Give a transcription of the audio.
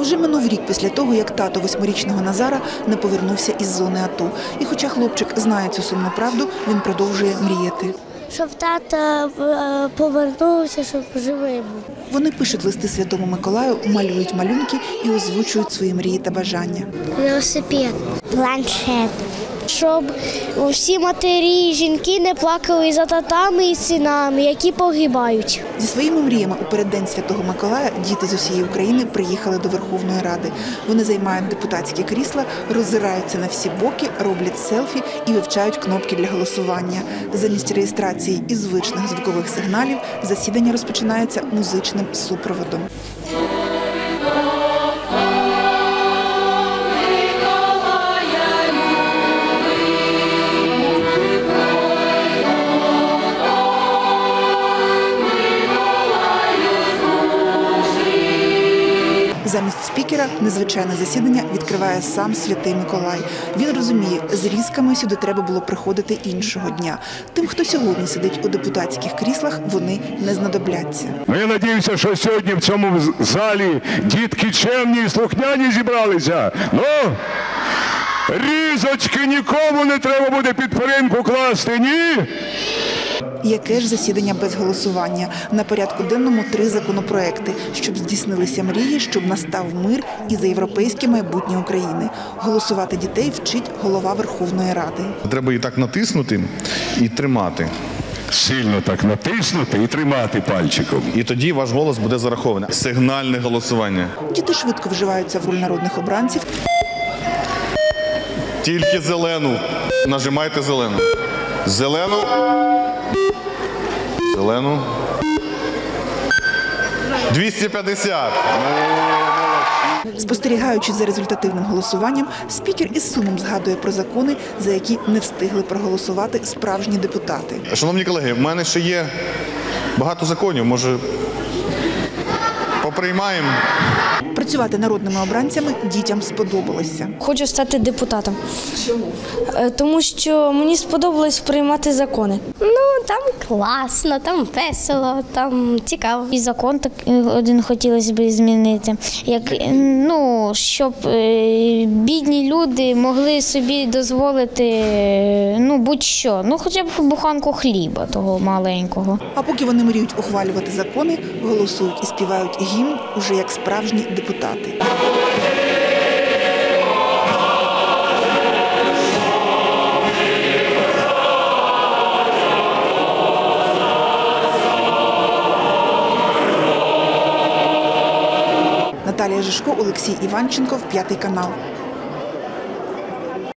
Уже минув рік після того, як тато восьмирічного Назара не повернувся із зони АТО. І хоча хлопчик знає цю сумну правду, він продовжує мріяти. Щоб тато е, повернувся, щоб живий був. Вони пишуть листи Святому Миколаю, малюють малюнки і озвучують свої мрії та бажання. Велосипед. Планшет. Щоб усі матері і жінки не плакали за татами і синами, які погибають. Зі своїми мріями у переддень Святого Миколая діти з усієї України приїхали до Верховної Ради. Вони займають депутатські крісла, роззираються на всі боки, роблять селфі і вивчають кнопки для голосування. Замість реєстрації і звичних звукових сигналів засідання розпочинається музичним супроводом. Замість спікера незвичайне засідання відкриває сам святий Миколай. Він розуміє, з різками сюди треба було приходити іншого дня. Тим, хто сьогодні сидить у депутатських кріслах, вони не знадобляться. Ну, я надіюся, що сьогодні в цьому залі дітки чемні і слухняні зібралися. Ну, різочки нікому не треба буде під перинку класти, ні? Яке ж засідання без голосування? На порядку денному три законопроекти, щоб здійснилися мрії, щоб настав мир і за європейське майбутнє України. Голосувати дітей вчить голова Верховної Ради. Треба і так натиснути і тримати. Сильно так натиснути і тримати пальчиком. І тоді ваш голос буде зарахований. Сигнальне голосування. Діти швидко вживаються в роль народних обранців Тільки зелену. Нажимайте зелену. Зелену. Зелену. 250. Спостерігаючи за результативним голосуванням, спікер із сумом згадує про закони, за які не встигли проголосувати справжні депутати. Шановні колеги, в мене ще є багато законів. Може, поприймаємо. Працювати народними обранцями дітям сподобалося. Хочу стати депутатом. Чому? Тому що мені сподобалось приймати закони. Ну там класно, там весело, там цікаво. І закон так е, один хотілося б змінити, як е, ну щоб е, бідні люди могли собі дозволити е, ну будь-що, ну хоча б буханку хліба того маленького. А поки вони мріють ухвалювати закони, голосують і співають гімн уже як справжні депутати. Наталія Жишко, Олексій Іванченков, п'ятий канал.